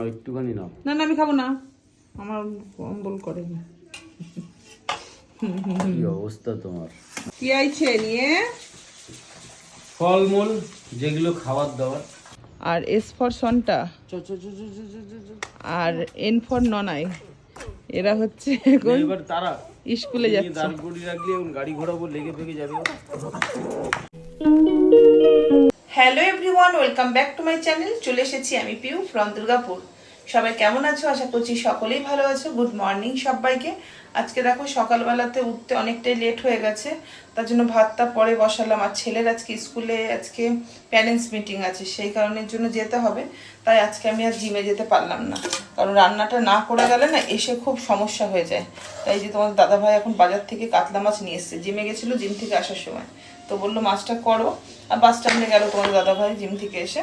নাও একটুখানি নাও। না না আমি খাব না। আমার অম্বল করে না। কি অবস্থা তোমার? কি আইছে নিয়ে? ফলমূল যেগুলো খাবার দাবার আর এস ফর সনটা আর এন ফর ননাই এরা হচ্ছে এবার তারা স্কুলে যাচ্ছে। দাঁড়গুড়ি রাখলে এখন গাড়ি ঘোড়াবো লেগে ফেগে যাবে। Welcome back to my channel চলে এসেছি আমি পিউ ফ্রম দুর্গাপুর সবাই কেমন আছো? আশা করছি সকলেই ভালো আছো। গুড মর্নিং সবাইকে। আজকে দেখো সকালবেলাতে উঠতে অনেকটাই লেট হয়ে গেছে। তার জন্য ভাতটা পরে বসালাম। আর ছেলের আজকে স্কুলে আজকে প্যারেন্টস মিটিং আছে, সেই কারণের জন্য যেতে হবে। তাই আজকে আমি আর জিমে যেতে পারলাম না। কারণ রান্নাটা না করে গেলে না এসে খুব সমস্যা হয়ে যায়। তাই যে তোমার দাদাভাই এখন বাজার থেকে কাতলা মাছ নিয়ে এসছে। জিমে গেছিল জিম থেকে আসার সময়। তো বলল, মাছটা করো। আর বাস স্ট্যান্ডে গেল তোমার দাদাভাই জিম থেকে এসে।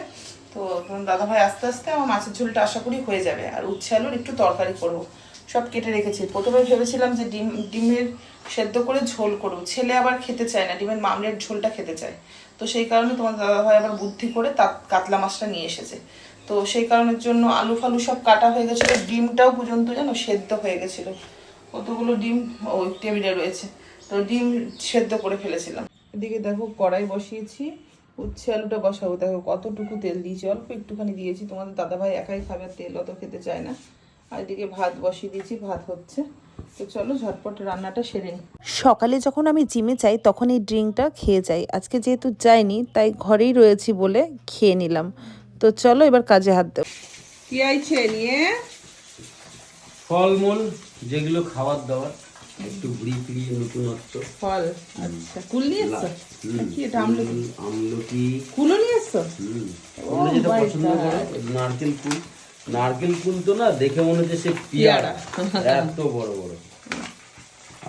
তো তোমার দাদাভাই আস্তে আস্তে আমার মাছের ঝোলটা আশা করি হয়ে যাবে। আর উচ্ছে আলুর একটু তরকারি করব। সব কেটে রেখেছি। প্রথমে ভেবেছিলাম যে ডিম, ডিমের সেদ্ধ করে ঝোল করব। ছেলে আবার খেতে চায় না, ডিমের মামলের ঝোলটা খেতে চায়। তো সেই কারণে তোমার দাদাভাই আবার বুদ্ধি করে তা কাতলা মাছটা নিয়ে এসেছে। তো সেই কারণের জন্য আলু ফালু সব কাটা হয়ে গেছিল। ডিমটাও পর্যন্ত যেন সেদ্ধ হয়ে গেছিল। কতগুলো ডিম ওই টেবিলে রয়েছে। তো ডিম সেদ্ধ করে ফেলেছিলাম। এদিকে দেখো কড়াই বসিয়েছি। উচ্ছে আলুটা বসাবো। দেখো কতটুকু তেল দিয়েছি। অল্প একটুখানি দিয়েছি। তোমাদের দাদাভাই একাই খাবে তেল অত খেতে চায় না। আর এদিকে ভাত বসিয়ে দিয়েছি ভাত হচ্ছে। তো চলো ঝটপট রান্নাটা সেরে নিই। সকালে যখন আমি জিমে যাই তখন এই ড্রিঙ্কটা খেয়ে যাই। আজকে যেহেতু যাইনি তাই ঘরেই রয়েছি বলে খেয়ে নিলাম। তো চলো এবার কাজে হাত দেব কি আইছে নিয়ে? ফলমূল যেগুলো খাবার দাবার। একটু ঘুরি ফিরিয়ে নতুনত্ব। ফল। আচ্ছা কুল নিয়ে এসছো? কি এটা আমলকি? আমলকি। কুলও নিয়ে এসছো? হুম, তোমরা যেটা পছন্দ করো নারকেল ফুল নারকেল ফুল তো না দেখে মনে হচ্ছে সে পিয়ারা। এত বড় বড়।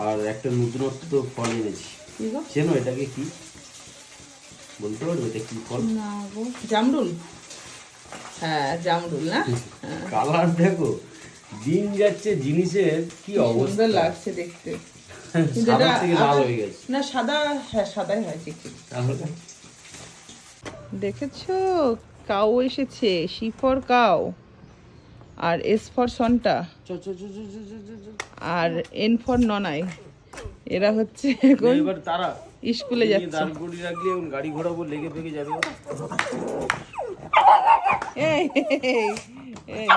আর একটা নতুনত্ব ফল এনেছি। কি চেনো এটাকে কি? বলতে পারবে এটা কি ফল? না গো। জামরুল? হ্যাঁ জামরুল না? কালার দেখো। দিন যাচ্ছে জিনিসের কি অবস্থা? লাগছে দেখতে। সাদা থেকে লাল হয়ে গেছে। না সাদা হ্যাঁ সাদাই হয় দেখেছ? কাউ এসেছে সি ফর কাউ। আর এস ফর সনটা। আর এন ফর ননাই। এরা হচ্ছে এখন এবার তারা স্কুলে যাচ্ছে। দাঁড়গুড়ি রাখলে এখন গাড়ি ঘোড়া বলে লেগে ফেগে যাবে। এই এই।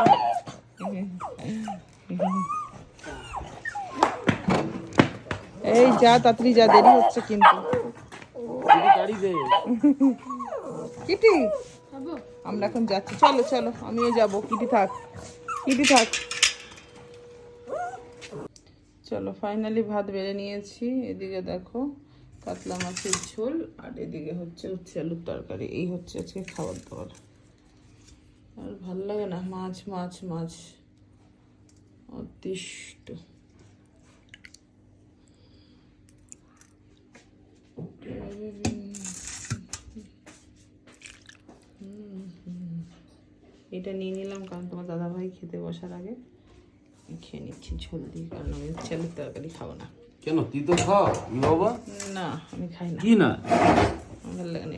এই। যা, তাড়াতাড়ি যা, দেরি হচ্ছে কিন্তু। কিটি, আমরা এখন যাচ্ছি। চলো চলো, আমিও যাব। কিটি থাক কিটি থাক। চলো ফাইনালি ভাত বেড়ে নিয়েছি। এদিকে দেখো, কাতলা মাছের ঝোল, আর এদিকে হচ্ছে উচ্ছে আলুর তরকারি। এই হচ্ছে আজকে খাবার দাবার আর ভালো লাগে না মাছ মাছ মাছ। অতিষ্ঠ। এটা নিয়ে নিলাম কারণ তোমার দাদাভাই খেতে বসার আগে। খেয়ে নিচ্ছি ঝোল দিয়ে কারণ আমি উচ্ছে আলুর তরকারি খাব না। কেন? তুই তো খাও। বাবা? না আমি খাই না। কি না? আমার ভালো লাগে না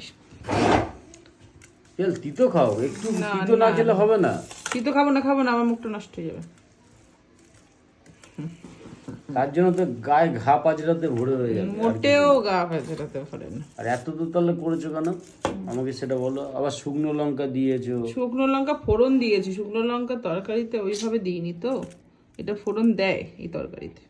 চল তিতো খাও একটু তিতো না খেলে হবে না। তুই তো খাব না খাব না আমার মুখটা নষ্ট হয়ে যাবে। তার জন্য তো গায়ে ঘা ভরে রয়ে যাবে মোটেও পারে না। আর এত দূর তাহলে করেছ কেন? আমাকে সেটা বলো। আবার শুকনো লঙ্কা দিয়েছ। শুকনো লঙ্কা ফোড়ন দিয়েছি শুকনো লঙ্কা তরকারিতে ওইভাবে দিইনি তো। এটা ফোড়ন দেয় এই তরকারিতে।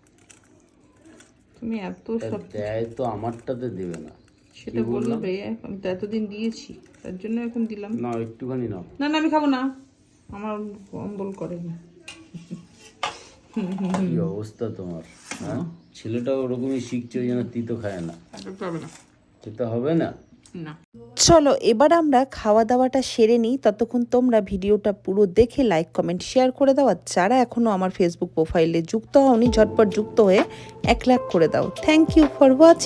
তুমি এত সব দেয় তো আমারটাতে দেবে না। সেটা বলবে? আমি তো এতদিন দিয়েছি তার জন্য এখন দিলাম। না একটুখানি নাও। না না আমি খাব না। আমার অম্বল করে না। কি অবস্থা তোমার হ্যাঁ? ছেলেটা ওরকমই শিখছে ওই জন্য তিতো খায় না। হবে না। না? চলো এবার আমরা খাওয়া দাওয়াটা সেরে নিই। ততক্ষণ তোমরা ভিডিওটা পুরো দেখে লাইক কমেন্ট শেয়ার করে দাও। আর যারা এখনও আমার ফেসবুক প্রোফাইলে যুক্ত হওনি ঝটপট যুক্ত হয়ে এক লাখ করে দাও। Thank you for watching